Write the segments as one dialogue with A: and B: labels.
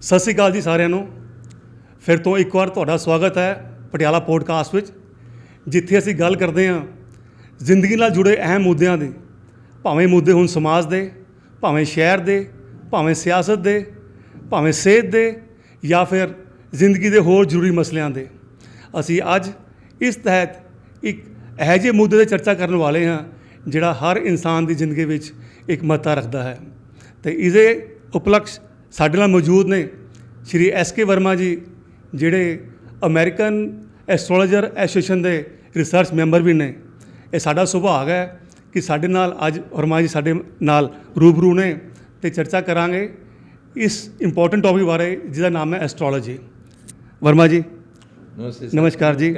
A: ਸਤਿ ਸ਼੍ਰੀ ਅਕਾਲ ਜੀ ਸਾਰਿਆਂ ਨੂੰ। ਫਿਰ ਤੋਂ ਇੱਕ ਵਾਰ ਤੁਹਾਡਾ ਸਵਾਗਤ ਹੈ ਪਟਿਆਲਾ ਪੋਡਕਾਸਟ ਵਿੱਚ, ਜਿੱਥੇ ਅਸੀਂ ਗੱਲ ਕਰਦੇ ਹਾਂ ਜ਼ਿੰਦਗੀ ਨਾਲ ਜੁੜੇ ਅਹਿਮ ਮੁੱਦਿਆਂ ਦੀ, ਭਾਵੇਂ ਮੁੱਦੇ ਹੁਣ ਸਮਾਜ ਦੇ, ਭਾਵੇਂ ਸ਼ਹਿਰ ਦੇ, ਭਾਵੇਂ ਸਿਆਸਤ ਦੇ, ਭਾਵੇਂ ਸਿਹਤ ਦੇ ਜਾਂ ਫਿਰ ਜ਼ਿੰਦਗੀ ਦੇ ਹੋਰ ਜ਼ਰੂਰੀ ਮਸਲਿਆਂ ਦੇ। ਅਸੀਂ ਅੱਜ ਇਸ ਤਹਿਤ ਇੱਕ ਇਹੋ ਜਿਹੇ ਮੁੱਦੇ 'ਤੇ ਚਰਚਾ ਕਰਨ ਵਾਲੇ ਹਾਂ, ਜਿਹੜਾ ਹਰ ਇਨਸਾਨ ਦੀ ਜ਼ਿੰਦਗੀ ਵਿੱਚ ਇੱਕ ਮਹੱਤਤਾ ਰੱਖਦਾ ਹੈ। ਤੇ ਇਸੇ ਉਪਲਕਸ਼ ਸਾਡੇ ਨਾਲ ਮੌਜੂਦ ਨੇ ਸ਼੍ਰੀ ਐਸ ਕੇ ਵਰਮਾ ਜੀ ਜਿਹੜੇ ਅਮਰੀਕਨ ਐਸਟ੍ਰੋਲੋਜਰ ਐਸੋਸੀਏਸ਼ਨ ਦੇ ਰਿਸਰਚ ਮੈਂਬਰ ਵੀ ਨੇ। ਇਹ ਸਾਡਾ ਸੁਭਾਗ ਹੈ ਕਿ ਸਾਡੇ ਨਾਲ ਅੱਜ ਵਰਮਾ ਜੀ ਸਾਡੇ ਨਾਲ ਰੂਬਰੂ ਨੇ ਤੇ ਚਰਚਾ ਕਰਾਂਗੇ ਇਸ ਇੰਪੋਰਟੈਂਟ ਟੌਪਿਕ ਬਾਰੇ ਜਿਹਦਾ ਨਾਮ ਹੈ ਐਸਟ੍ਰੋਲੋਜੀ ਵਰਮਾ ਜੀ ਨਮਸਕਾਰ ਜੀ।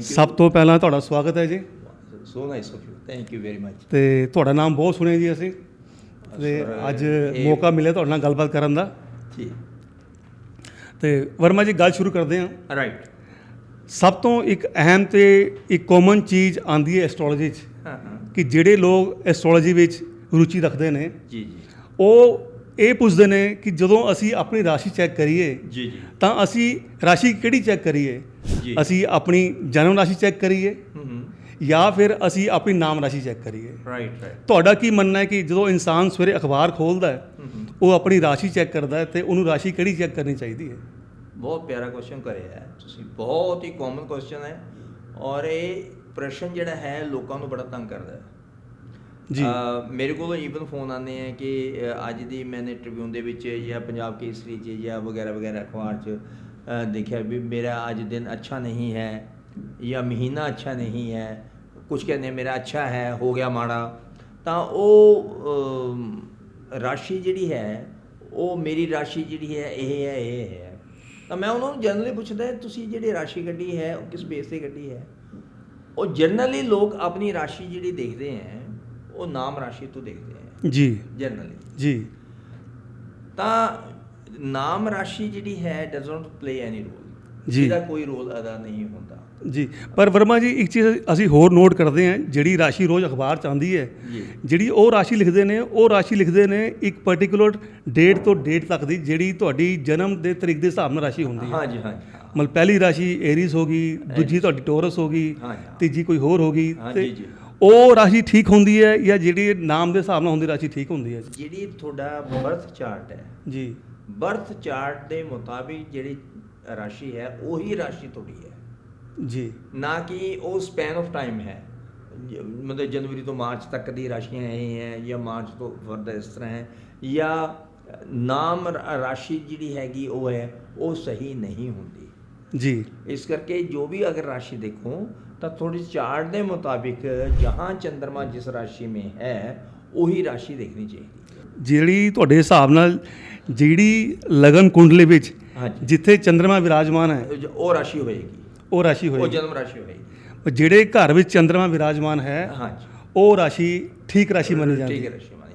A: ਸਭ ਤੋਂ ਪਹਿਲਾਂ ਤੁਹਾਡਾ ਸਵਾਗਤ ਹੈ ਜੀ।
B: So nice of you thank you very much
A: ਤੇ ਤੁਹਾਡਾ ਨਾਮ ਬਹੁਤ ਸੁਣਿਆ ਜੀ ਅਸੀਂ। ਤੇ ਅੱਜ ਮੌਕਾ ਮਿਲਿਆ ਤੁਹਾਡੇ ਨਾਲ ਗੱਲਬਾਤ ਕਰਨ ਦਾ।
B: ਜੀ।
A: ਤੇ ਵਰਮਾ ਜੀ ਗੱਲ ਸ਼ੁਰੂ ਕਰਦੇ ਹਾਂ।
B: ਰਾਈਟ
A: ਸਭ ਤੋਂ ਇੱਕ ਅਹਿਮ ਤੇ ਇੱਕ ਕਾਮਨ ਚੀਜ਼ ਆਂਦੀ ਹੈ ਐਸਟ੍ਰੋਲੋਜੀ 'ਚ ਕਿ ਜਿਹੜੇ ਲੋਕ ਐਸਟ੍ਰੋਲੋਜੀ ਵਿੱਚ ਰੁਚੀ ਰੱਖਦੇ ਨੇ
B: ਜੀ ਜੀ।
A: ਉਹ ਇਹ ਪੁੱਛਦੇ ਨੇ ਕਿ ਜਦੋਂ ਅਸੀਂ ਆਪਣੀ ਰਾਸ਼ੀ ਚੈੱਕ ਕਰੀਏ
B: ਜੀ ਜੀ।
A: ਤਾਂ ਅਸੀਂ ਰਾਸ਼ੀ ਕਿਹੜੀ ਚੈੱਕ ਕਰੀਏ?
B: ਜੀ।
A: ਅਸੀਂ ਆਪਣੀ ਜਨਮ ਰਾਸ਼ੀ ਚੈੱਕ ਕਰੀਏ।
B: ਹੂੰ ਹੂੰ।
A: ਜਾਂ ਫਿਰ ਅਸੀਂ ਆਪਣੀ ਨਾਮ ਰਾਸ਼ੀ ਚੈੱਕ ਕਰੀਏ।
B: ਰਾਈਟ ਰਾਈਟ
A: ਤੁਹਾਡਾ ਕੀ ਮੰਨਣਾ ਹੈ ਕਿ ਜਦੋਂ ਇਨਸਾਨ ਸਵੇਰੇ ਅਖਬਾਰ ਖੋਲਦਾ ਹੈ ਉਹ ਆਪਣੀ ਰਾਸ਼ੀ ਚੈੱਕ ਕਰਦਾ ਹੈ ਤੇ ਉਹਨੂੰ ਰਾਸ਼ੀ ਕਿਹੜੀ ਚੈੱਕ ਕਰਨੀ ਚਾਹੀਦੀ ਹੈ?
B: ਬਹੁਤ ਪਿਆਰਾ ਕੁਐਸਚਨ ਕਰਿਆ ਹੈ। ਤੁਸੀਂ ਬਹੁਤ ਹੀ ਕਾਮਨ ਕੁਐਸਚਨ ਹੈ ਔਰ ਇਹ ਪ੍ਰਸ਼ਨ ਜਿਹੜਾ ਹੈ ਲੋਕਾਂ ਨੂੰ ਬੜਾ ਤੰਗ ਕਰਦਾ ਹੈ।
A: ਜੀ।
B: ਮੇਰੇ ਕੋਲ ਈਵਨ ਫੋਨ ਆਉਂਦੇ ਆ ਕਿ ਅੱਜ ਦੀ ਮੈਨੇ ਟ੍ਰਿਬਿਊਨ ਦੇ ਵਿੱਚ ਜਾਂ ਪੰਜਾਬ ਕੇਸਰੀ 'ਚ ਜਾਂ ਵਗੈਰਾ ਵਗੈਰਾ ਅਖਬਾਰ 'ਚ ਦੇਖਿਆ ਵੀ ਮੇਰਾ ਅੱਜ ਦਿਨ ਅੱਛਾ ਨਹੀਂ ਹੈ ਜਾਂ ਮਹੀਨਾ ਅੱਛਾ ਨਹੀਂ ਹੈ। ਕੁਝ ਕਹਿੰਦੇ ਮੇਰਾ ਅੱਛਾ ਹੈ ਹੋ ਗਿਆ ਮਾੜਾ। ਤਾਂ ਉਹ ਰਾਸ਼ੀ ਜਿਹੜੀ ਹੈ ਉਹ ਮੇਰੀ ਰਾਸ਼ੀ ਜਿਹੜੀ ਹੈ ਇਹ ਹੈ ਇਹ ਹੈ। ਤਾਂ ਮੈਂ ਉਹਨਾਂ ਨੂੰ ਜਨਰਲੀ ਪੁੱਛਦਾ ਤੁਸੀਂ ਜਿਹੜੀ ਰਾਸ਼ੀ ਕੱਢੀ ਹੈ ਉਹ ਕਿਸ ਬੇਸ ਤੇ ਕੱਢੀ ਹੈ? ਉਹ ਜਨਰਲੀ ਲੋਕ ਆਪਣੀ ਰਾਸ਼ੀ ਜਿਹੜੀ ਦੇਖਦੇ ਹੈ ਉਹ ਨਾਮ ਰਾਸ਼ੀ ਤੋਂ ਦੇਖਦੇ ਹੈ।
A: ਜੀ।
B: ਜਨਰਲੀ
A: ਜੀ।
B: ਤਾਂ ਨਾਮ ਰਾਸ਼ੀ ਜਿਹੜੀ ਹੈ does not play any role
A: ਜੀ।
B: ਇਹਦਾ ਕੋਈ ਰੋਲ ਅਦਾ ਨਹੀਂ ਹੁੰਦਾ।
A: ਜੀ ਪਰ ਵਰਮਾ ਜੀ ਇੱਕ ਚੀਜ਼ ਅਸੀਂ ਹੋਰ ਨੋਟ ਕਰਦੇ ਹਾਂ ਜਿਹੜੀ ਰਾਸ਼ੀ ਰੋਜ਼ ਅਖਬਾਰ ਚ ਆਉਂਦੀ ਹੈ ਜਿਹੜੀ ਉਹ ਰਾਸ਼ੀ ਲਿਖਦੇ ਨੇ ਉਹ ਰਾਸ਼ੀ ਲਿਖਦੇ ਨੇ ਇੱਕ ਪਾਰਟਿਕੂਲਰ ਡੇਟ ਤੋਂ ਡੇਟ ਤੱਕ ਦੀ ਜਿਹੜੀ ਤੁਹਾਡੀ ਜਨਮ ਦੇ ਤਰੀਕ ਦੇ ਹਿਸਾਬ ਨਾਲ ਰਾਸ਼ੀ ਹੁੰਦੀ ਹੈ
B: ਹਾਂ ਜੀ ਹਾਂ ਜੀ ਹਾਂ।
A: ਮਤਲਬ ਪਹਿਲੀ ਰਾਸ਼ੀ ਏਰੀਸ ਹੋ ਗਈ ਦੂਜੀ ਤੁਹਾਡੀ ਟੋਰਸ ਹੋ ਗਈ। ਤੀਜੀ ਕੋਈ ਹੋਰ ਹੋ ਗਈ ਤੇ। ਉਹ ਰਾਸ਼ੀ ਠੀਕ ਹੁੰਦੀ ਹੈ ਜਾਂ ਜਿਹੜੀ ਨਾਮ ਦੇ ਹਿਸਾਬ ਨਾਲ ਹੁੰਦੀ ਰਾਸ਼ੀ ਠੀਕ ਹੁੰਦੀ ਹੈ
B: ਜਿਹੜੀ ਤੁਹਾਡਾ ਬਰਥ ਚਾਰਟ ਹੈ
A: ਜੀ
B: ਬਰਥ ਚਾਰਟ ਦੇ ਮੁਤਾਬਿਕ ਜਿਹੜੀ ਰਾਸ਼ੀ ਹੈ ਉਹੀ ਰਾਸ਼ੀ ਤੁਹਾਡੀ ਹੈ
A: ਜੀ।
B: ਨਾ ਕਿ ਉਹ ਸਪੈਨ ਆਫ ਟਾਈਮ ਹੈ। ਮਤਲਬ ਜਨਵਰੀ ਤੋਂ ਮਾਰਚ ਤੱਕ ਦੀ ਰਾਸ਼ੀਆਂ ਇਹ ਹੈ ਜਾਂ ਮਾਰਚ ਤੋਂ ਵਰਦ ਇਸ ਤਰ੍ਹਾਂ ਹੈ ਜਾਂ ਨਾਮ ਰਾਸ਼ੀ ਜਿਹੜੀ ਹੈਗੀ ਉਹ ਹੈ ਉਹ ਸਹੀ ਨਹੀਂ ਹੁੰਦੀ।
A: ਜੀ।
B: ਇਸ ਕਰਕੇ ਜੋ ਵੀ ਅਗਰ ਰਾਸ਼ੀ ਦੇਖੋ ਤਾਂ ਥੋੜੀ ਚਾਰਟ ਦੇ ਮੁਤਾਬਿਕ ਜਹਾਂ ਚੰਦਰਮਾ ਜਿਸ ਰਾਸ਼ੀ ਮੇ ਹੈ ਉਹੀ ਰਾਸ਼ੀ ਦੇਖਣੀ ਚਾਹੀਦੀ
A: ਜਿਹੜੀ ਤੁਹਾਡੇ ਹਿਸਾਬ ਨਾਲ ਜਿਹੜੀ ਲਗਨ ਕੁੰਡਲੀ ਵਿੱਚ ਜਿੱਥੇ ਚੰਦਰਮਾ ਵਿਰਾਜਮਾਨ ਹੈ।
B: ਉਹ ਰਾਸ਼ੀ ਹੋਏਗੀ।
A: ਉਹ ਰਾਸ਼ੀ
B: ਉਹ ਜਨਮ ਰਾਸ਼ੀ ਹੋਏਗੀ।
A: ਜਿਹੜੇ ਘਰ ਵਿੱਚ ਚੰ드ਰਮਾ ਵਿਰਾਜਮਾਨ ਹੈ
B: ਹਾਂਜੀ।
A: ਉਹ ਰਾਸ਼ੀ ਠੀਕ ਰਾਸ਼ੀ ਮੰਨੀ ਜਾਂਦੀ ਹੈ।
B: ਹੈ ਰਾਸ਼ੀ ਮਾਨੀ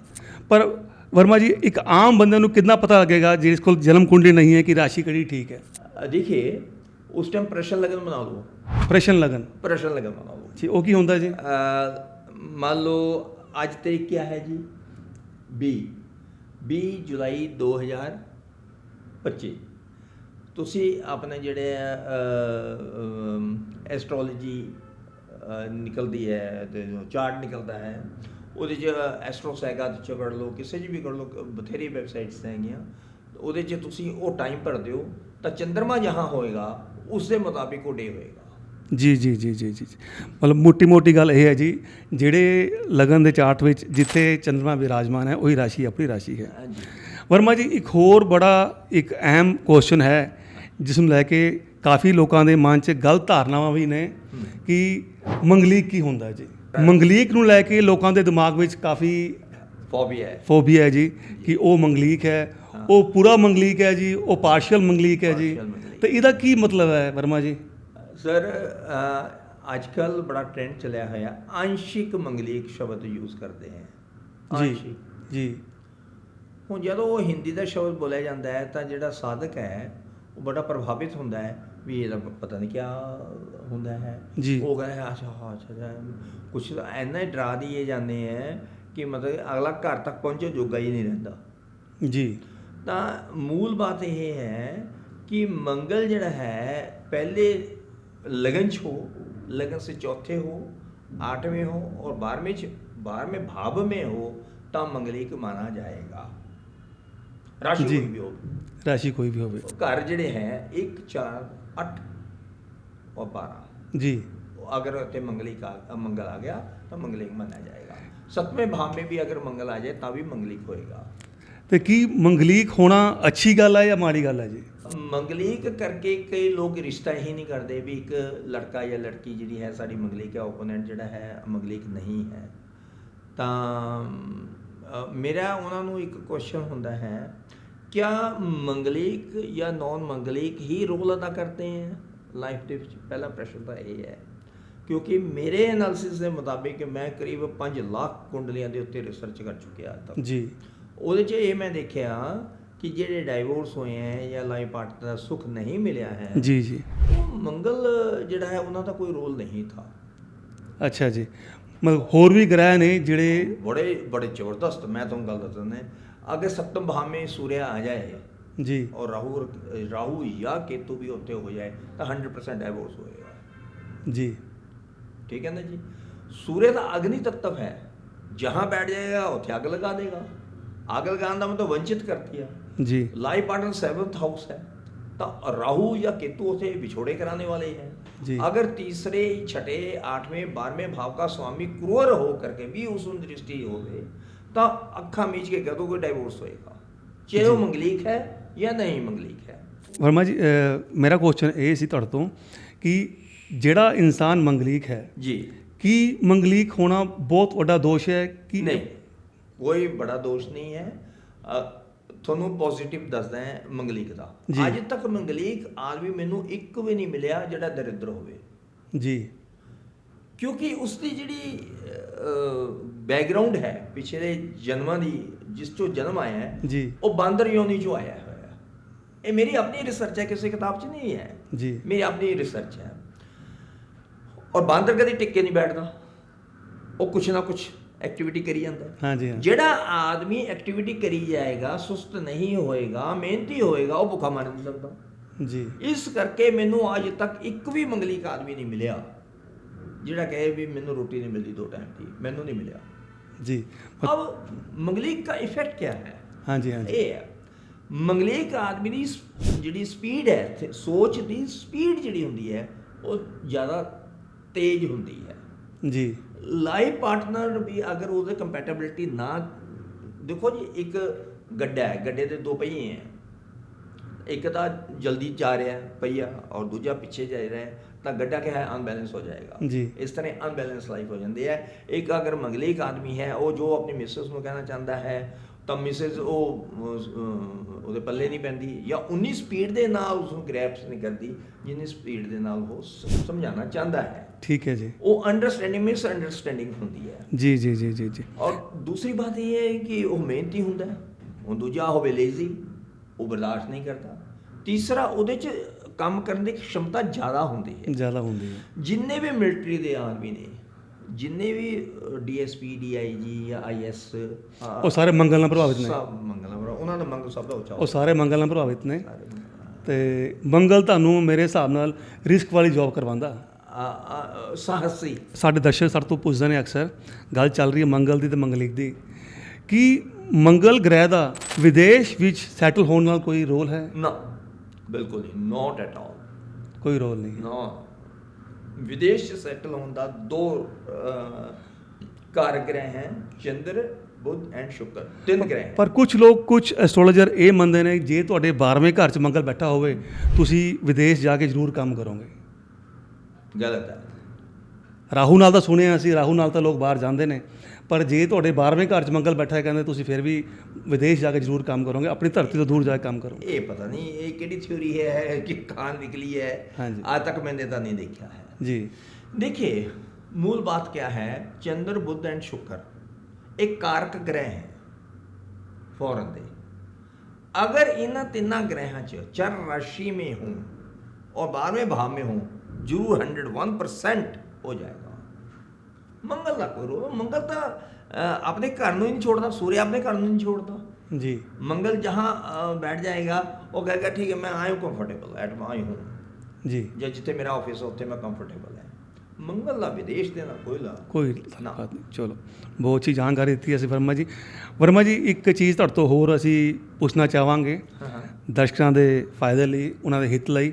A: ਪਰ ਵਰਮਾ ਜੀ ਇੱਕ ਆਮ ਬੰਦੇ ਨੂੰ ਕਿੰਨਾ ਪਤਾ ਲੱਗੇਗਾ ਜਿਸ ਕੋਲ ਜਨਮ ਕੁੰਡੀ ਨਹੀਂ ਹੈ ਕਿ ਰਾਸ਼ੀ ਕਿਹੜੀ ਠੀਕ ਹੈ?
B: अ, देखिए उस टाइम प्रश्न लगन बना लो
A: ਲਗਨ।
B: प्रश्न लगन बना लो
A: ਜੀ ਉਹ ਕੀ ਹੁੰਦਾ ਜੀ?
B: अ, मान लो आज तारीख क्या है जी बी बी जुलाई 2025 ਤੁਸੀਂ ਆਪਣੇ ਜਿਹੜੇ ਐਸਟ੍ਰੋਲੋਜੀ ਨਿਕਲਦੀ ਹੈ ਤੇ ਜੋ ਚਾਰਟ ਨਿਕਲਦਾ ਹੈ ਉਹਦੇ ਚ ਐਸਟ੍ਰੋਸੈਗਾ ਚ ਕਰ ਲਓ ਕਿਸੇ 'ਚ ਵੀ ਕਰ ਲਓ ਬਥੇਰੀ ਵੈਬਸਾਈਟਸ ਹੈਗੀਆਂ। ਉਹਦੇ 'ਚ ਤੁਸੀਂ ਉਹ ਟਾਈਮ ਭਰ ਦਿਓ ਤਾਂ ਚੰ드ਰਮਾ ਜਹਾਂ ਹੋਏਗਾ ਉਸ ਦੇ ਮੁਤਾਬਿਕ ਉਹ ਡੇ ਹੋਏਗਾ।
A: ਜੀ ਜੀ ਜੀ ਜੀ ਜੀ ਜੀ। ਮਤਲਬ ਮੋਟੀ ਮੋਟੀ ਗੱਲ ਇਹ ਹੈ ਜੀ ਜਿਹੜੇ ਲਗਨ ਦੇ ਚਾਰਟ ਵਿੱਚ ਜਿੱਥੇ ਚੰ드ਰਮਾ ਵਿਰਾਜਮਾਨ ਹੈ ਉਹੀ ਰਾਸ਼ੀ ਆਪਣੀ ਰਾਸ਼ੀ ਹੈ। ਵਰਮਾ ਜੀ ਇੱਕ ਹੋਰ ਬੜਾ ਇੱਕ ਅਹਿਮ ਕੁਐਸਚਨ ਹੈ ਜਿਸ ਨੂੰ ਲੈ ਕੇ ਕਾਫੀ ਲੋਕਾਂ ਦੇ ਮਨ 'ਚ ਗਲਤ ਧਾਰਨਾਵਾਂ ਵੀ ਨੇ ਕਿ ਮੰਗਲੀਕ ਕੀ ਹੁੰਦਾ ਜੀ? ਮੰਗਲੀਕ ਨੂੰ ਲੈ ਕੇ ਲੋਕਾਂ ਦੇ ਦਿਮਾਗ ਵਿੱਚ ਕਾਫੀ
B: ਫੋਬੀਆ ਹੈ।
A: ਫੋਬੀਆ ਹੈ ਜੀ ਕਿ ਉਹ ਮੰਗਲੀਕ ਹੈ ਉਹ ਪੂਰਾ ਮੰਗਲੀਕ ਹੈ ਜੀ ਉਹ ਪਾਰਸ਼ੀਅਲ ਮੰਗਲੀਕ ਹੈ ਜੀ। ਤੇ ਇਹਦਾ ਕੀ ਮਤਲਬ ਹੈ ਵਰਮਾ ਜੀ?
B: ਸਰ ਅੱਜ ਕੱਲ ਬੜਾ ਟ੍ਰੈਂਡ ਚੱਲਿਆ ਹੋਇਆ ਅੰਸ਼ਿਕ ਮੰਗਲੀਕ ਸ਼ਬਦ ਯੂਜ਼ ਕਰਦੇ ਹੈ।
A: ਜੀ ਜੀ।
B: ਹੁਣ ਜਦੋਂ ਉਹ ਹਿੰਦੀ ਦਾ ਸ਼ਬਦ ਬੋਲਿਆ ਜਾਂਦਾ ਹੈ ਤਾਂ ਜਿਹੜਾ ਸਾਧਕ ਹੈ ਉਹ ਬੜਾ ਪ੍ਰਭਾਵਿਤ ਹੁੰਦਾ ਹੈ ਵੀ ਇਹਦਾ ਪਤਾ ਨਹੀਂ ਕਿਆ ਹੁੰਦਾ ਹੈ
A: ਜੀ।
B: ਉਹ ਕਹਿੰਦਾ ਹੈ, ਅੱਛਾ ਹਾਂ, ਅੱਛਾ ਅੱਛਾ ਕੁਛ ਐਨਾ ਹੀ ਡਰਾ ਦਿਏ ਜਾਂਦੇ ਹੈ ਕਿ ਮਤਲਬ ਅਗਲਾ ਘਰ ਤੱਕ ਪਹੁੰਚੇ ਜੋਗਾ ਹੀ ਨਹੀਂ ਰਹਿੰਦਾ
A: ਜੀ
B: ਤਾਂ ਮੂਲ ਬਾਤ ਇਹ ਹੈ ਕਿ ਮੰਗਲ ਜਿਹੜਾ ਹੈ ਪਹਿਲੇ लगन छ हो लगन से चौथे हो आठवें हो और बारहवें च- बारहवें भाव में हो तो मंगलिक माना जाएगा राशि
A: जी।
B: कोई भी हो
A: ਰਾਸ਼ੀ ਕੋਈ ਵੀ ਹੋਵੇ
B: घर ਜਿਹੜੇ ਹੈ 1 4 8 और 12
A: ਜੀ
B: अगर उत्ते मंगलिक आ मंगल आ गया तो मंगलिक माना जाएगा सतवें भाव में भी अगर मंगल आ जाए तभी मंगलिक होएगा
A: ਤੇ ਕੀ ਮੰਗਲੀਕ ਹੋਣਾ ਅੱਛੀ ਗੱਲ ਹੈ ਜਾਂ ਮਾੜੀ ਗੱਲ ਹੈ ਜੀ
B: ਮੰਗਲੀਕ ਕਰਕੇ ਕਈ ਲੋਕ ਰਿਸ਼ਤਾ ਹੀ ਨਹੀਂ ਕਰਦੇ ਵੀ ਇੱਕ ਲੜਕਾ ਜਾਂ ਲੜਕੀ ਜਿਹੜੀ ਹੈ ਸਾਡੀ ਮੰਗਲੀਕ ਹੈ ਓਪੋਨੈਂਟ ਜਿਹੜਾ ਹੈ ਮੰਗਲੀਕ ਨਹੀਂ ਹੈ ਤਾਂ ਅ, ਮੇਰਾ ਉਹਨਾਂ ਨੂੰ ਇੱਕ ਕੁਐਸਚਨ ਹੁੰਦਾ ਹੈ ਕਿਆ ਮੰਗਲੀਕ ਜਾਂ ਨੌਨ ਮੰਗਲੀਕ ਹੀ ਰੋਲ ਅਦਾ ਕਰਦੇ ਹੈ ਲਾਈਫ ਦੇ ਵਿੱਚ ਪਹਿਲਾ ਪ੍ਰਸ਼ਨ ਤਾਂ ਇਹ ਹੈ ਕਿਉਂਕਿ ਮੇਰੇ ਐਨਾਲਿਸਿਸ ਦੇ ਮੁਤਾਬਿਕ ਮੈਂ ਕਰੀਬ 5 ਲੱਖ ਕੁੰਡਲੀਆਂ ਦੇ ਉੱਤੇ ਰਿਸਰਚ ਕਰ ਚੁੱਕਿਆ ਤੱਕ।
A: ਜੀ।
B: ਉਹਦੇ 'ਚ ਇਹ ਮੈਂ ਦੇਖਿਆ ਕਿ ਜਿਹੜੇ ਡਾਈਵੋਰਸ ਹੋਏ ਹੈ ਜਾਂ ਲਾਈਫ ਪਾਰਟਨਰ ਦਾ ਸੁੱਖ ਨਹੀਂ ਮਿਲਿਆ ਹੈ
A: ਜੀ ਜੀ।
B: ਉਹ ਮੰਗਲ ਜਿਹੜਾ ਹੈ ਉਹਨਾਂ ਦਾ ਕੋਈ ਰੋਲ ਨਹੀਂ ਥਾ।
A: ਅੱਛਾ ਜੀ। ਮਤਲਬ ਹੋਰ ਵੀ ਗ੍ਰਹਿ ਨੇ ਜਿਹੜੇ
B: ਬੜੇ ਬੜੇ ਜ਼ਬਰਦਸਤ ਮੈਂ ਤੁਹਾਨੂੰ ਗੱਲ ਦੱਸਦਾ ਨੇ अगर सप्तम भाव में सूर्य आ जाए
A: ਜੀ
B: और राहु राहु या केतु भी होते हो जाए तो हंड्रेड परसेंट डाइवोर्स होएगा
A: ਜੀ
B: ठीक है ना जी सूर्य का अग्नि तत्व है जहां बैठ जाएगा ਉੱਥੇ ਅੱਗ ਲਗਾ ਦੇਗਾ ਅੱਗ ਲਗਾਉਣ ਦਾ ਮਤਲਬ ਵੰਚਿਤ ਕਰਤੀ ਹੈ
A: ਜੀ
B: लाइफ पार्टनर सेवंथ हाउस है तो राहु या केतु उसे बिछोड़े कराने वाले हैं
A: जी।
B: अगर तीसरे छठे आठवें बारहवें भाव का स्वामी क्रूर हो करके भी उस दृष्टि हो गए तो अखा मीच के कह दो कोई डाइवोर्स होएगा चाहे वो मंगलिक है या नहीं मंगलिक है
A: ਵਰਮਾ ਜੀ ਅ, ਮੇਰਾ ਕੁਐਸਚਨ ਇਹ ਸੀ ਤੁਹਾਡੇ ਤੋਂ ਕਿ ਜਿਹੜਾ ਇਨਸਾਨ ਮੰਗਲੀਕ ਹੈ
B: जी
A: ਕੀ ਮੰਗਲੀਕ ਹੋਣਾ ਬਹੁਤ ਵੱਡਾ ਦੋਸ਼ ਹੈ ਕਿ
B: ਨਹੀਂ ਕੋਈ ਬੜਾ ਦੋਸ਼ ਨਹੀਂ ਹੈ ਅ, ਤੁਹਾਨੂੰ ਪੋਜ਼ਿਟਿਵ ਦੱਸਦਾ ਹੈ ਮੰਗਲਿਕ ਦਾ। ਅੱਜ ਤੱਕ ਮੰਗਲਿਕ ਆਦਮੀ ਮੈਨੂੰ ਇੱਕ ਵੀ ਨਹੀਂ ਮਿਲਿਆ ਜਿਹੜਾ ਦਰਿਦਰ ਹੋਵੇ।
A: ਜੀ।
B: ਕਿਉਂਕਿ ਉਸ ਦੀ ਜਿਹੜੀ ਬੈਕਗ੍ਰਾਉਂਡ ਹੈ ਪਿਛਲੇ ਜਨਮਾਂ ਦੀ ਜਿਸ ਤੋਂ ਜਨਮ ਆਇਆ ਹੈ
A: ਜੀ।
B: ਉਹ ਬਾਂਦਰ ਯੋਨੀ ਚੋਂ ਆਇਆ ਹੋਇਆ ਹੈ। ਇਹ ਮੇਰੀ ਆਪਣੀ ਰਿਸਰਚ ਹੈ ਕਿਸੇ ਕਿਤਾਬ 'ਚ ਨਹੀਂ ਹੈ।
A: ਜੀ।
B: ਮੇਰੀ ਆਪਣੀ ਰਿਸਰਚ ਹੈ। ਔਰ ਬਾਂਦਰ ਕਦੀ ਟਿੱਕੇ ਨਹੀਂ ਬੈਠਦਾ। ਉਹ ਕੁਛ ਨਾ ਕੁਛ ਐਕਟੀਵਿਟੀ ਕਰੀ ਜਾਂਦਾ।
A: ਹਾਂਜੀ ਹਾਂ
B: ਜਿਹੜਾ ਆਦਮੀ ਐਕਟੀਵਿਟੀ ਕਰੀ ਜਾਏਗਾ ਸੁਸਤ ਨਹੀਂ ਹੋਏਗਾ ਮਿਹਨਤੀ ਹੋਏਗਾ ਉਹ ਭੁੱਖਾ ਮਰ ਨਹੀਂ ਸਕਦਾ।
A: ਜੀ।
B: ਇਸ ਕਰਕੇ ਮੈਨੂੰ ਅੱਜ ਤੱਕ ਇੱਕ ਵੀ ਮੰਗਲੀਕ ਆਦਮੀ ਨਹੀਂ ਮਿਲਿਆ ਜਿਹੜਾ ਕਹੇ ਵੀ ਮੈਨੂੰ ਰੋਟੀ ਨਹੀਂ ਮਿਲਦੀ ਦੋ ਟਾਈਮ ਦੀ ਮੈਨੂੰ ਨਹੀਂ ਮਿਲਿਆ।
A: ਜੀ।
B: ਅਬ ਮੰਗਲੀਕ ਦਾ ਇਫੈਕਟ ਕੀ ਹੈ?
A: ਹਾਂਜੀ ਹਾਂਜੀ।
B: ਇਹ ਹੈ ਮੰਗਲੀਕ ਆਦਮੀ ਦੀ ਜਿਹੜੀ ਸਪੀਡ ਹੈ ਸੋਚ ਦੀ ਸਪੀਡ ਜਿਹੜੀ ਹੁੰਦੀ ਹੈ ਉਹ ਜ਼ਿਆਦਾ ਤੇਜ਼ ਹੁੰਦੀ ਹੈ।
A: ਜੀ।
B: ਲਾਈਫ ਪਾਰਟਨਰ ਵੀ ਅਗਰ ਉਹਦੇ ਕੰਪੈਟੀਬਿਲਿਟੀ ਨਾ ਦੇਖੋ ਜੀ ਇੱਕ ਗੱਡਾ ਹੈ ਗੱਡੇ ਦੇ ਦੋ ਪਹੀਏ ਹੈ। ਇੱਕ ਤਾਂ ਜਲਦੀ ਜਾ ਰਿਹਾ ਹੈ ਪਹੀਆ ਔਰ ਦੂਜਾ ਪਿੱਛੇ ਜਾ ਰਿਹਾ ਹੈ ਤਾਂ ਗੱਡਾ ਕਿਆ ਹੈ ਅਨਬੈਲੈਂਸ ਹੋ ਜਾਏਗਾ।
A: ਜੀ।
B: ਇਸ ਤਰ੍ਹਾਂ ਅਨਬੈਲੈਂਸ ਲਾਈਫ ਹੋ ਜਾਂਦੀ ਹੈ। ਇੱਕ ਅਗਰ ਮੰਗਲਿਕ ਆਦਮੀ ਹੈ ਉਹ ਜੋ ਆਪਣੀ ਮਿਸਿਸ ਨੂੰ ਕਹਿਣਾ ਚਾਹੁੰਦਾ ਹੈ ਤਾਂ ਮਿਸਿਸ ਉਹ ਉਹਦੇ ਪੱਲੇ ਨਹੀਂ ਪੈਂਦੀ ਜਾਂ ਉਨੀ ਸਪੀਡ ਦੇ ਨਾਲ ਉਸ ਨੂੰ ਗ੍ਰੈਪਸ ਨਹੀਂ ਕਰਦੀ ਜਿੰਨੀ ਸਪੀਡ ਦੇ ਨਾਲ ਉਹ ਸਮਝਾਉਣਾ ਚਾਹੁੰਦਾ ਹੈ।
A: ਠੀਕ ਹੈ ਜੀ।
B: ਉਹ ਅੰਡਰਸਟੈਂਡਿੰਗ ਮਿਸ ਅੰਡਰਸਟੈਂਡਿੰਗ ਹੁੰਦੀ ਹੈ।
A: ਜੀ ਜੀ ਜੀ ਜੀ ਜੀ।
B: ਔਰ ਦੂਸਰੀ ਬਾਤ ਇਹ ਹੈ ਕਿ ਉਹ ਮਿਹਨਤੀ ਹੁੰਦਾ ਹੈ। ਹੁਣ ਦੂਜਾ ਹੋਵੇ ਲੇਜ਼ੀ ਉਹ ਬਰਦਾਸ਼ਤ ਨਹੀਂ ਕਰਦਾ। ਤੀਸਰਾ ਉਹਦੇ 'ਚ ਕੰਮ ਕਰਨ ਦੀ ਖਮਤਾ ਜ਼ਿਆਦਾ ਹੁੰਦੀ ਹੈ।
A: ਜ਼ਿਆਦਾ ਹੁੰਦੀ ਹੈ।
B: ਜਿੰਨੇ ਵੀ ਮਿਲਟਰੀ ਦੇ ਆਦਮੀ ਨੇ ਜਿੰਨੇ ਵੀ ਡੀਐਸਪੀ ਡੀਆਈਜੀ ਜਾਂ ਆਈਐਸ
A: ਉਹ ਸਾਰੇ ਮੰਗਲ ਨਾਲ ਪ੍ਰਭਾਵਿਤ ਨੇ।
B: ਸਭ ਮੰਗਲਾਂ ਬਰਾ ਉਹਨਾਂ ਦਾ ਮੰਗਲ ਸਭ ਦਾ ਉੱਚਾ
A: ਉਹ ਸਾਰੇ ਮੰਗਲ ਨਾਲ ਪ੍ਰਭਾਵਿਤ ਨੇ। ਤੇ ਮੰਗਲ ਤੁਹਾਨੂੰ ਮੇਰੇ ਹਿਸਾਬ ਨਾਲ ਰਿਸਕ ਵਾਲੀ ਜੌਬ ਕਰਵਾਉਂਦਾ।
B: ਸਾਹਸੀ।
A: ਸਾਡੇ ਦਰਸ਼ਕ ਸਾਡੇ ਤੋਂ ਪੁੱਛਦੇ ਨੇ ਅਕਸਰ ਗੱਲ ਚੱਲ ਰਹੀ ਹੈ ਮੰਗਲ ਦੀ ਤੇ ਮੰਗਲਿਕ ਦੀ। ਕਿ ਮੰਗਲ ਗ੍ਰਹਿ ਦਾ ਵਿਦੇਸ਼ ਵਿੱਚ ਸੈਟਲ ਹੋਣ ਨਾਲ ਕੋਈ ਰੋਲ ਹੈ?
B: ਨਾ ਬਿਲਕੁਲ ਨਹੀਂ ਨਾਟ ਐਟ ਆਲ
A: ਕੋਈ ਰੋਲ ਨਹੀਂ।
B: ਨਾ। ਵਿਦੇਸ਼ 'ਚ ਸੈਟਲ ਹੋਣ ਦਾ ਦੋ ਘਰ ਗ੍ਰਹਿ ਹੈ ਚੰਦਰ ਬੁੱਧ ਐਂਡ ਸ਼ੁਕਰ। ਤਿੰਨ ਗ੍ਰਹਿ। ਹੈ
A: ਪਰ ਕੁਝ ਲੋਕ ਕੁਝ ਐਸਟ੍ਰੋਲੋਜਰ ਇਹ ਮੰਨਦੇ ਨੇ ਜੇ ਤੁਹਾਡੇ 12ਵੇਂ ਘਰ 'ਚ ਮੰਗਲ ਬੈਠਾ ਹੋਵੇ ਤੁਸੀਂ ਵਿਦੇਸ਼ ਜਾ ਕੇ ਜ਼ਰੂਰ ਕੰਮ ਕਰੋਗੇ।
B: ਗਲਤ ਹੈ।
A: ਰਾਹੂ ਨਾਲ ਤਾਂ ਸੁਣਿਆ ਅਸੀਂ ਰਾਹੂ ਨਾਲ ਤਾਂ ਲੋਕ ਬਾਹਰ ਜਾਂਦੇ ਨੇ। ਪਰ ਜੇ ਤੁਹਾਡੇ 12ਵੇਂ ਘਰ 'ਚ ਮੰਗਲ ਬੈਠਾ ਹੈ ਕਹਿੰਦੇ ਤੁਸੀਂ ਫਿਰ ਵੀ ਵਿਦੇਸ਼ ਜਾ ਕੇ ਜ਼ਰੂਰ ਕੰਮ ਕਰੋਗੇ ਆਪਣੀ ਧਰਤੀ ਤੋਂ ਦੂਰ ਜਾ ਕੇ ਕੰਮ ਕਰੋਗੇ
B: ਇਹ ਪਤਾ ਨਹੀਂ ਇਹ ਕਿਹੜੀ ਥਿਉਰੀ ਹੈ ਕਿ ਖਾਨ ਨਿਕਲੀ ਹੈ
A: ਹਾਂਜੀ।
B: आज तक मैंने तो नहीं देखा है
A: ਜੀ
B: देखिए मूल बात क्या है चंद्र बुद्ध एंड शुक्र एक कारक ग्रह है फौरन दे अगर इन ਤਿੰਨਾਂ ਗ੍ਰਹਿਾਂ 'ਚ ਚਰ ਰਾਸ਼ੀ में हूँ और बारहवें भाव में हूँ जरूर हंड्रेड वन परसेंट हो जाएगा ਮੰਗਲ ਨਾ ਕਰੋ। ਮੰਗਲ ਤਾਂ ਆਪਣੇ ਘਰ ਨੂੰ ਹੀ ਛੋੜਦਾ ਸੂਰਜ ਆਪਣੇ ਘਰ ਨੂੰ ਨਹੀਂ ਛੋੜਦਾ। ਜੀ। ਮੰਗਲ ਜਹਾਂ ਬੈਠ ਜਾਏਗਾ ਉਹ ਕਹੇਗਾ ਠੀਕ ਹੈ ਮੈਂ ਆਇਆ ਹੂੰ ਕੰਫਰਟੇਬਲ ਐਟ ਮਾਈ ਹੂੰ
A: ਜੀ।
B: ਜੇ ਜਿੱਥੇ ਮੇਰਾ ਆਫਿਸ ਹੈ ਉੱਥੇ ਮੈਂ ਕੰਫਰਟੇਬਲ ਹੈ। ਮੰਗਲ ਦਾ ਵਿਦੇਸ਼ ਦੇ ਨਾਲ ਕੋਈ ਲਾ।
A: ਕੋਈ ਤਾਕਤ ਚਲੋ। ਬਹੁਤ ਚੀ ਜਾਣਕਾਰੀ ਦਿੱਤੀ ਅਸੀਂ ਵਰਮਾ ਜੀ। ਵਰਮਾ ਜੀ ਇੱਕ ਚੀਜ਼ ਤੁਹਾਡੇ ਤੋਂ ਹੋਰ ਅਸੀਂ ਪੁੱਛਣਾ ਚਾਹਾਂਗੇ। ਦਰਸ਼ਕਾਂ ਦੇ ਫਾਇਦੇ ਲਈ ਉਹਨਾਂ ਦੇ ਹਿੱਤ ਲਈ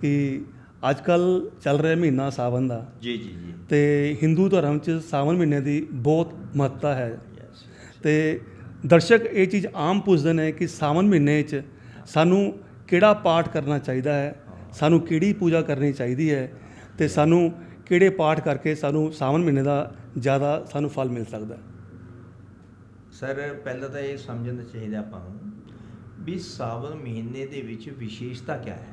A: ਕਿ ਅੱਜ ਕੱਲ ਚੱਲ ਰਿਹਾ ਮਹੀਨਾ ਸਾਵਨ ਦਾ।
B: ਜੀ ਜੀ ਜੀ।
A: ਤੇ ਹਿੰਦੂ ਧਰਮ 'ਚ ਸਾਵਨ ਮਹੀਨੇ ਦੀ ਬਹੁਤ ਮਹੱਤਤਾ ਹੈ। ਤੇ ਦਰਸ਼ਕ ਇਹ ਚੀਜ਼ ਆਮ ਪੁੱਛਦੇ ਨੇ ਕਿ ਸਾਵਨ ਮਹੀਨੇ 'ਚ ਸਾਨੂੰ ਕਿਹੜਾ ਪਾਠ ਕਰਨਾ ਚਾਹੀਦਾ ਹੈ? ਸਾਨੂੰ ਕਿਹੜੀ ਪੂਜਾ ਕਰਨੀ ਚਾਹੀਦੀ ਹੈ? ਤੇ ਸਾਨੂੰ ਕਿਹੜੇ ਪਾਠ ਕਰਕੇ ਸਾਨੂੰ ਸਾਵਨ ਮਹੀਨੇ ਦਾ ਜ਼ਿਆਦਾ ਸਾਨੂੰ ਫਲ ਮਿਲ ਸਕਦਾ ਹੈ?
B: ਸਰ ਪਹਿਲਾਂ ਤਾਂ ਇਹ ਸਮਝਣਾ ਚਾਹੀਦਾ ਆਪਾਂ ਨੂੰ ਵੀ ਸਾਵਨ ਮਹੀਨੇ ਦੇ ਵਿੱਚ ਵਿਸ਼ੇਸ਼ਤਾ ਕੀ ਹੈ?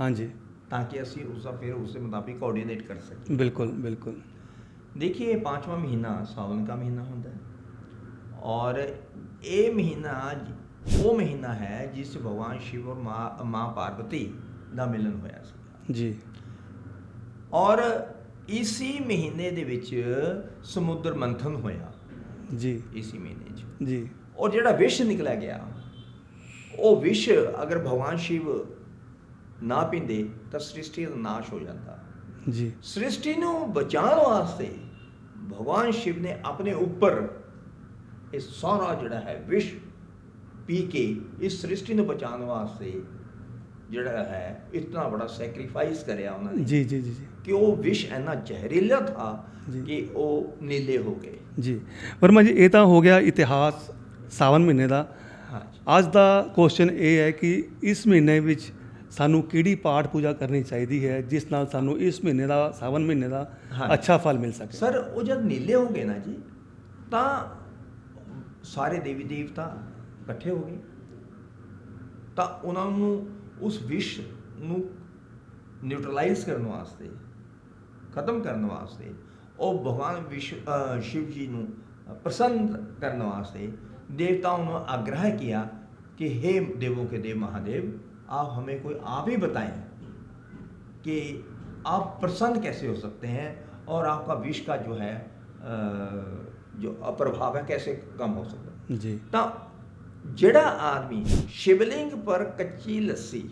A: ਹਾਂਜੀ।
B: ਤਾਂ ਕਿ ਅਸੀਂ ਉਸ ਦਾ ਫਿਰ ਉਸ ਮੁਤਾਬਿਕ ਕੋਆਰਡੀਨੇਟ ਕਰ ਸਕੀਏ।
A: ਬਿਲਕੁਲ ਬਿਲਕੁਲ।
B: ਦੇਖੀਏ पाँचवा ਮਹੀਨਾ सावन का ਮਹੀਨਾ ਹੁੰਦਾ है और ये महीना वो महीना है जिस ਭਗਵਾਨ ਸ਼ਿਵ और ਮਾਂ ਪਾਰਵਤੀ ਦਾ ਮਿਲਨ ਹੋਇਆ ਸੀ।
A: ਜੀ।
B: ਔਰ ਇਸੀ ਮਹੀਨੇ ਦੇ ਵਿੱਚ ਸਮੁੰਦਰ ਮੰਥਨ ਹੋਇਆ।
A: ਜੀ।
B: ਇਸੀ ਮਹੀਨੇ 'ਚ।
A: ਜੀ।
B: ਔਰ ਜਿਹੜਾ ਵਿਸ਼ ਨਿਕਲਿਆ ਗਿਆ ਉਹ ਵਿਸ਼ ਅਗਰ ਭਗਵਾਨ ਸ਼ਿਵ ਨਾ ਪੀਂਦੇ ਤਾਂ ਸ੍ਰਿਸ਼ਟੀ ਦਾ ਨਾਸ਼ ਹੋ ਜਾਂਦਾ।
A: ਜੀ।
B: ਸ੍ਰਿਸ਼ਟੀ ਨੂੰ ਬਚਾਉਣ ਵਾਸਤੇ ਭਗਵਾਨ ਸ਼ਿਵ ਨੇ ਆਪਣੇ ਉੱਪਰ ਇਹ ਸਾਰਾ ਜਿਹੜਾ ਹੈ ਵਿਸ਼ ਪੀ ਕੇ ਇਸ ਸ੍ਰਿਸ਼ਟੀ ਨੂੰ ਬਚਾਉਣ ਵਾਸਤੇ ਜਿਹੜਾ ਹੈ ਇਤਨਾ ਬੜਾ ਸੈਕਰੀਫਾਈਸ ਕਰਿਆ ਉਹਨਾਂ ਨੇ।
A: ਜੀ ਜੀ ਜੀ
B: ਕਿ ਉਹ ਵਿਸ਼ ਇੰਨਾ ਜ਼ਹਿਰੀਲਾ ਥਾ। ਕਿ ਉਹ ਨੀਲੇ ਹੋ ਗਏ।
A: ਜੀ। ਵਰਮਾ ਜੀ ਇਹ ਤਾਂ ਹੋ ਗਿਆ ਇਤਿਹਾਸ ਸਾਵਨ ਮਹੀਨੇ ਦਾ। ਅੱਜ ਦਾ ਕੁਐਸਚਨ ਇਹ ਹੈ ਕਿ ਇਸ ਮਹੀਨੇ ਵਿੱਚ ਸਾਨੂੰ ਕਿਹੜੀ ਪਾਠ ਪੂਜਾ ਕਰਨੀ ਚਾਹੀਦੀ ਹੈ ਜਿਸ ਨਾਲ ਸਾਨੂੰ ਇਸ ਮਹੀਨੇ ਦਾ ਸਾਵਨ ਮਹੀਨੇ ਦਾ
B: ਹਾਂਜੀ।
A: ਅੱਛਾ ਫਲ ਮਿਲ ਸਕੇ
B: ਸਰ ਉਹ ਜਦ ਨੀਲੇ ਹੋ ਗਏ ਨਾ ਜੀ ਤਾਂ ਸਾਰੇ ਦੇਵੀ ਦੇਵਤਾ ਇਕੱਠੇ ਹੋ ਗਏ ਤਾਂ ਉਹਨਾਂ ਨੂੰ ਉਸ ਵਿਸ਼ ਨੂੰ ਨਿਊਟਰਲਾਈਜ਼ ਕਰਨ ਵਾਸਤੇ ਖਤਮ ਕਰਨ ਵਾਸਤੇ ਉਹ ਭਗਵਾਨ ਵਿਸ਼ ਅ, ਸ਼ਿਵ ਜੀ ਨੂੰ ਪ੍ਰਸੰਨ ਕਰਨ ਵਾਸਤੇ देवताओं ने आग्रह किया कि हे देवों के देव महादेव आप हमें कोई आप ही बताएं कि आप प्रसन्न कैसे हो सकते हैं और आपका विष का जो है अ, जो अप्रभाव है कैसे कम हो सकता है
A: ਜੀ
B: ਤਾਂ ਜਿਹੜਾ ਆਦਮੀ ਸ਼ਿਵਲਿੰਗ ਪਰ ਕੱਚੀ ਲੱਸੀ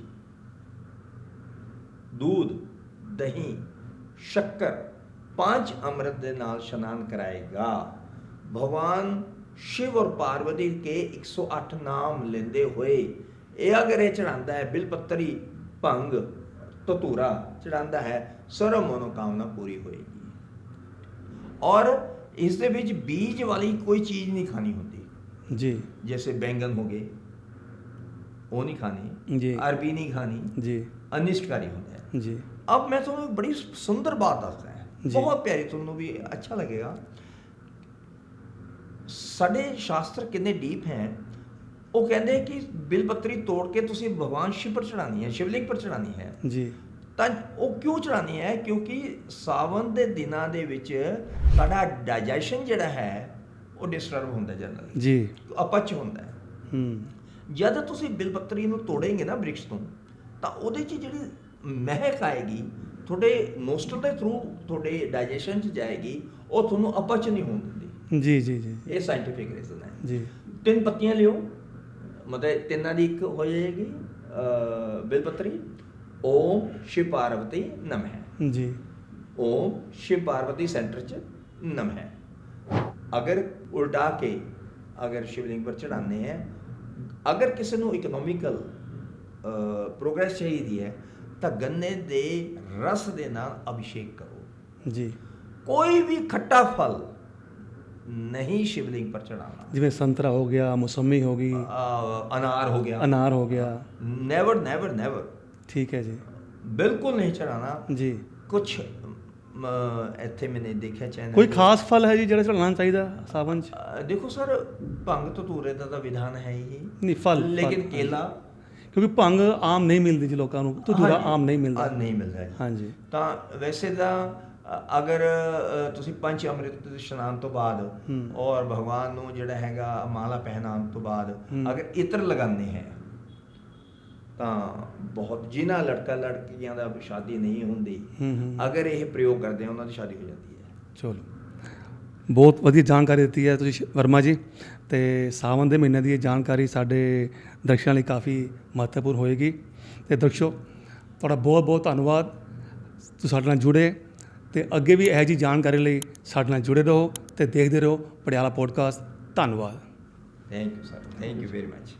B: दूध दही शक्कर पांच अमृत ਦੇ ਨਾਲ ਇਸ਼ਨਾਨ ਕਰਾਏਗਾ ਭਗਵਾਨ ਸ਼ਿਵ ਔਰ ਪਾਰਵਤੀ ਕੇ 108 ਨਾਮ ਲੈਂਦੇ ਹੋਏ ਇਹ ਅਗਰ ਇਹ ਚੜਾਉਂਦਾ ਹੈ ਬਿਲਪੱਤਰੀ ਭੰਗ ਧਤੂਰਾ ਚੜਾਉਂਦਾ ਹੈ ਸਰਵ ਮਨੋਕਾਮਨਾ ਪੂਰੀ ਹੋਏਗੀ ਔਰ ਇਸ ਦੇ ਵਿੱਚ ਬੀਜ ਵਾਲੀ ਕੋਈ ਚੀਜ਼ ਨਹੀਂ ਖਾਣੀ ਹੁੰਦੀ
A: जी
B: जैसे बैंगन हो गए वो नहीं खानी
A: जी।
B: अरबी नहीं खानी
A: जी
B: अनिष्टकारी होता है
A: जी
B: अब मैं तुम्हें बड़ी सुंदर बात दसदा है
A: जी।
B: बहुत प्यारी ਤੁਹਾਨੂੰ ਵੀ ਅੱਛਾ ਲੱਗੇਗਾ ਸਾਡੇ ਸ਼ਾਸਤਰ ਕਿੰਨੇ ਡੀਪ ਹੈ ਉਹ ਕਹਿੰਦੇ ਕਿ ਬਿਲਪੱਤਰੀ ਤੋੜ ਕੇ ਤੁਸੀਂ ਭਗਵਾਨ ਸ਼ਿਵ ਪਰ ਚੜਾਣੀ ਹੈ ਸ਼ਿਵਲਿੰਗ ਪਰ ਚੜਾਣੀ ਹੈ।
A: ਜੀ।
B: ਤਾਂ ਉਹ ਕਿਉਂ ਚੜਾਣੀ ਹੈ? ਕਿਉਂਕਿ ਸਾਵਨ ਦੇ ਦਿਨਾਂ ਦੇ ਵਿੱਚ ਸਾਡਾ ਡਾਈਜੈਸ਼ਨ ਜਿਹੜਾ ਹੈ ਉਹ ਡਿਸਟਰਬ ਹੁੰਦਾ ਜਾਂਦਾ
A: ਜੀ।
B: ਅਪਚ ਹੁੰਦਾ ਹੂੰ। ਜਦ ਤੁਸੀਂ ਬਿਲਪੱਤਰੀ ਨੂੰ ਤੋੜेंगे ਨਾ ਬ੍ਰਿਕਸ ਤੋਂ ਤਾਂ ਉਹਦੇ 'ਚ ਜਿਹੜੀ ਮਹਿਕ ਆਏਗੀ ਤੁਹਾਡੇ ਨੋਸਟਲ ਦੇ ਥਰੂ ਤੁਹਾਡੇ ਡਾਈਜੈਸ਼ਨ 'ਚ ਜਾਏਗੀ ਉਹ ਤੁਹਾਨੂੰ ਅਪਚ ਨਹੀਂ ਹੋਣ ਦਿੰਦੀ।
A: ਜੀ ਜੀ ਜੀ
B: ਇਹ ਸਾਇੰਟਿਫਿਕ ਰੀਜ਼ਨ ਹੈ।
A: ਜੀ।
B: ਤਿੰਨ ਪੱਤੀਆਂ ਲਿਓ। ਮਤਲਬ ਤਿੰਨਾਂ ਦੀ ਇੱਕ ਹੋ ਜਾਏਗੀ ਅ, ਬਿਲਪੱਤਰੀ। ਓਮ ਸ਼ਿਵ ਪਾਰਵਤੀ ਨਮः।
A: जी
B: ਓਮ ਸ਼ਿਵ ਪਾਰਵਤੀ ਸੈਂਟਰ 'ਚ ਨਮः। ਅਗਰ ਉਲਟਾ ਕੇ ਅਗਰ ਸ਼ਿਵਲਿੰਗ ਪਰ ਚੜਾਉਂਦੇ ਹੈ ਅਗਰ ਕਿਸੇ ਨੂੰ ਇਕਨੋਮਿਕਲ ਪ੍ਰੋਗਰੈਸ ਚਾਹੀਦੀ ਹੈ ਤਾਂ ਗੰਨੇ ਦੇ ਰਸ ਦੇ ਨਾਲ ਅਭਿਸ਼ੇਕ ਕਰੋ।
A: जी
B: ਕੋਈ ਵੀ ਖੱਟਾ ਫਲ ਨਹੀਂ ਸ਼ਿਵਲਿੰਗ ਪਰ ਚੜਾਉਣਾ
A: जिमें संतरा हो गया मौसमी होगी
B: ਅਨਾਰ ਹੋ ਗਿਆ
A: अनार हो गया
B: ਨੈਵਰ ਨੈਵਰ ਨੈਵਰ
A: ठीक है जी
B: ਬਿਲਕੁਲ ਨਹੀਂ ਚੜਾਉਣਾ
A: जी
B: ਕੁਝ ਇੱਥੇ ਮੈਨੇ ਦੇਖਿਆ ਚੈਨਲ
A: ਕੋਈ ਖਾਸ ਫਲ ਹੈ ਜੀ ਜਿਹੜਾ ਚੜਾਉਣਾ ਚਾਹੀਦਾ ਸਾਵਨ ਚ
B: ਅ, ਦੇਖੋ ਸਰ ਭੰਗ ਧਤੂਰੇ ਦਾ ਤਾਂ ਵਿਧਾਨ ਹੈ ਹੀ
A: ਨਹੀਂ ਫਲ
B: ਲੇਕਿਨ
A: ਫਲ,
B: ਕੇਲਾ
A: ਕਿਉਂਕਿ ਭੰਗ ਆਮ ਨਹੀਂ ਮਿਲਦੀ ਜੀ ਲੋਕਾਂ ਨੂੰ ਧਤੂਰਾ
B: ਹਾਂਜੀ,
A: ਆਮ ਨਹੀਂ ਮਿਲਦਾ
B: ਆ, ਨਹੀਂ ਮਿਲਦਾ ਹੈ।
A: ਹਾਂਜੀ
B: ਤਾਂ ਵੈਸੇ ਤਾਂ ਅ, ਅਗਰ ਤੁਸੀਂ ਪੰਜ ਅੰਮ੍ਰਿਤ ਇਸ਼ਨਾਨ ਤੋਂ ਬਾਅਦ। ਔਰ ਭਗਵਾਨ ਨੂੰ ਜਿਹੜਾ ਹੈਗਾ ਮਾਲਾ ਪਹਿਨਾਉਣ ਤੋਂ ਬਾਅਦ। ਅਗਰ ਇਤਰ ਲਗਾਉਂਦੇ ਹੈ ਤਾਂ ਬਹੁਤ ਜਿਨ੍ਹਾਂ ਲੜਕਾ ਲੜਕੀਆਂ ਦਾ ਸ਼ਾਦੀ ਨਹੀਂ ਹੁੰਦੀ ਅਗਰ ਇਹ ਪ੍ਰਯੋਗ ਕਰਦੇ ਆ ਉਹਨਾਂ ਦੀ ਸ਼ਾਦੀ ਹੋ ਜਾਂਦੀ ਹੈ।
A: ਚਲੋ। ਬਹੁਤ ਵਧੀਆ ਜਾਣਕਾਰੀ ਦਿੱਤੀ ਹੈ ਤੁਸੀਂ ਵਰਮਾ ਜੀ ਤੇ ਸਾਵਨ ਦੇ ਮਹੀਨੇ ਦੀ ਇਹ ਜਾਣਕਾਰੀ ਸਾਡੇ ਦਰਸ਼ਕਾਂ ਲਈ ਕਾਫੀ ਮਹੱਤਵਪੂਰਨ ਹੋਏਗੀ। ਤੇ ਦਰਸ਼ਕੋ ਤੁਹਾਡਾ ਬਹੁਤ ਬਹੁਤ ਧੰਨਵਾਦ। ਤੁਸੀਂ ਸਾਡੇ ਨਾਲ ਜੁੜੇ। ਤੇ ਅੱਗੇ ਵੀ ਇਹੋ ਜਿਹੀ ਜਾਣਕਾਰੀ ਲਈ ਸਾਡੇ ਨਾਲ ਜੁੜੇ ਰਹੋ ਤੇ ਦੇਖਦੇ ਰਹੋ ਪਟਿਆਲਾ ਪੋਡਕਾਸਟ। ਧੰਨਵਾਦ।
B: Thank you sir thank you very much